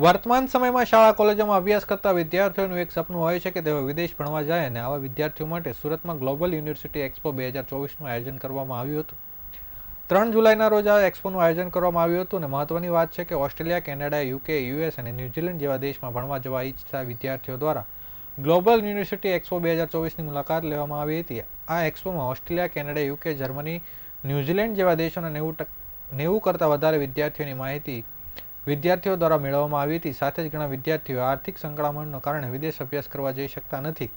વર્તમાન સમયમાં શાળા કોલેજોમાં અભ્યાસ કરતા વિદ્યાર્થીઓનું એક સપનું હોય છે કે તેઓ વિદેશ ભણવા જાય અને આવા વિદ્યાર્થીઓ માટે સુરતમાં ગ્લોબલ યુનિવર્સિટી એક્સપો બે હજાર ચોવીસનું આયોજન કરવામાં આવ્યું હતું. ત્રણ જુલાઈના રોજ આ એક્સપોનું આયોજન કરવામાં આવ્યું હતું અને મહત્વની વાત છે કે ઓસ્ટ્રેલિયા, કેનેડા, યુકે, યુએસ અને ન્યૂઝીલેન્ડ જેવા દેશમાં ભણવા જવા ઈચ્છતા વિદ્યાર્થીઓ દ્વારા ગ્લોબલ યુનિવર્સિટી એક્સપો બે હજાર ચોવીસની મુલાકાત લેવામાં આવી હતી. આ એક્સપોમાં Australia, Canada, UK, Germany New Zealand જેવા દેશોના નેવું નેવું કરતાં વધારે વિદ્યાર્થીઓની માહિતી વિદ્યાર્થીઓ દ્વારા મેળવવામાં આવી હતી. સાથે જ ઘણા વિદ્યાર્થીઓ આર્થિક સંકળામણના કારણે વિદેશ અભ્યાસ કરવા જઈ શકતા નથી.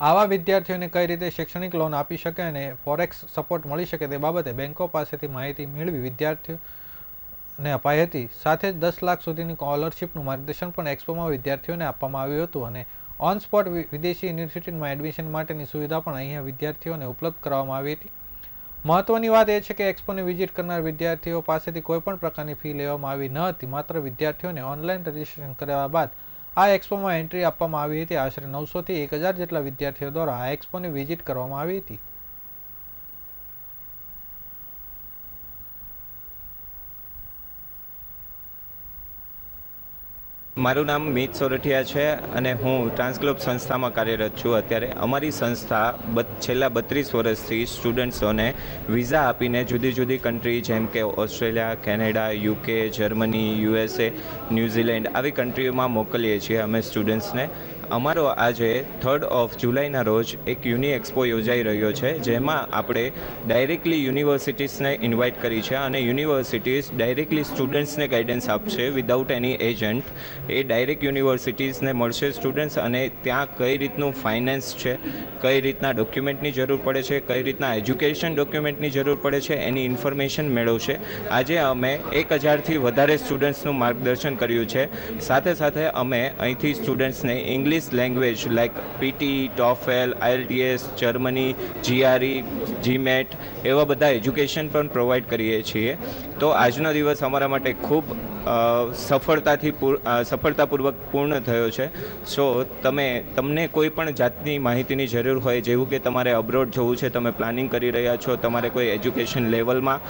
આવા વિદ્યાર્થીઓને કઈ રીતે શૈક્ષણિક લોન આપી શકે અને ફોરેક્સ સપોર્ટ મળી શકે તે બાબતે બેંકો પાસેથી માહિતી મેળવી વિદ્યાર્થીઓને અપાઈ હતી. સાથે જ દસ લાખ સુધીની સ્કોલરશીપનું માર્ગદર્શન પણ એક્સપોમાં વિદ્યાર્થીઓને આપવામાં આવ્યું હતું અને ઓન સ્પોટ વિદેશી યુનિવર્સિટીમાં એડમિશન માટેની સુવિધા પણ અહીંયા વિદ્યાર્થીઓને ઉપલબ્ધ કરવામાં આવી હતી. મહત્વની વાત એ છે કે એક્સપોની વિઝિટ કરનાર વિદ્યાર્થીઓ પાસેથી કોઈ પણ પ્રકારની ફી લેવામાં આવી ન હતી. માત્ર વિદ્યાર્થીઓને ઓનલાઈન રજીસ્ટ્રેશન કર્યા બાદ આ એક્સપોમાં એન્ટ્રી આપવામાં આવી હતી. આશરે નવસોથી એક હજાર જેટલા વિદ્યાર્થીઓ દ્વારા આ એક્સપોની વિઝિટ કરવામાં આવી હતી. મારું નામ મીત સોરઠિયા છે અને હું ટ્રાન્સગ્લોબ સંસ્થામાં કાર્યરત છું. અત્યારે અમારી સંસ્થા છેલ્લા બત્રીસ વર્ષથી સ્ટુડન્ટ્સોને વિઝા આપીને જુદી જુદી કન્ટ્રી, જેમ કે Australia, Canada UK Germany USA New Zealand, આવી કન્ટ્રીઓમાં મોકલીએ છીએ અમે સ્ટુડન્ટ્સને. અમારો આજે થર્ડ ઓફ જુલાઈના રોજ એક યુનિ એક્સપો યોજાઈ રહ્યો છે, જેમાં આપણે ડાયરેક્ટલી યુનિવર્સિટીઝને ઇન્વાઇટ કરી છે અને યુનિવર્સિટીઝ ડાયરેક્ટલી સ્ટુડન્ટ્સને ગાઈડન્સ આપશે વિદાઉટ એની એજન્ટ એ ડાયરેક્ટ યુનિવર્સિટીઝને મળશે સ્ટુડન્ટ્સ અને ત્યાં કઈ રીતનું ફાઇનાન્સ છે, કઈ રીતના ડોક્યુમેન્ટની જરૂર પડે છે, કઈ રીતના એજ્યુકેશન ડોક્યુમેન્ટની જરૂર પડે છે, એની ઇન્ફોર્મેશન મેળવશે. આજે અમે એક હજારથી વધારે સ્ટુડન્ટ્સનું માર્ગદર્શન કર્યું છે. સાથે સાથે અમે અહીંથી સ્ટુડન્ટ્સને English language like PT TOEFL IELTS Germany GRE GMAT એવા બધા એજ્યુકેશન પણ પ્રોવાઈડ કરીએ છીએ. તો આજનો દિવસ અમારા માટે ખૂબ સફળતાથી પૂર- સફળતાપૂર્વક પૂર્ણ થયો છે. સો, તમે, તમને કોઈ પણ જાતની માહિતીની જરૂર હોય, જેવું કે તમારે અબ્રોડ જવું છે, તમે પ્લાનિંગ કરી રહ્યા છો, તમારે કોઈ એજ્યુકેશન લેવલમાં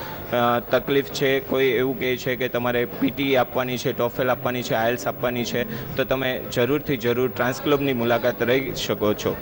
તકલીફ છે, કોઈ એવું કહે છે કે તમારે પીટી આપવાની છે ટોફેલ આપવાની છે આયલ્સ આપવાની છે, તો તમે જરૂરથી જરૂર ટ્રાન્સક્લબની મુલાકાત રહી શકો છો.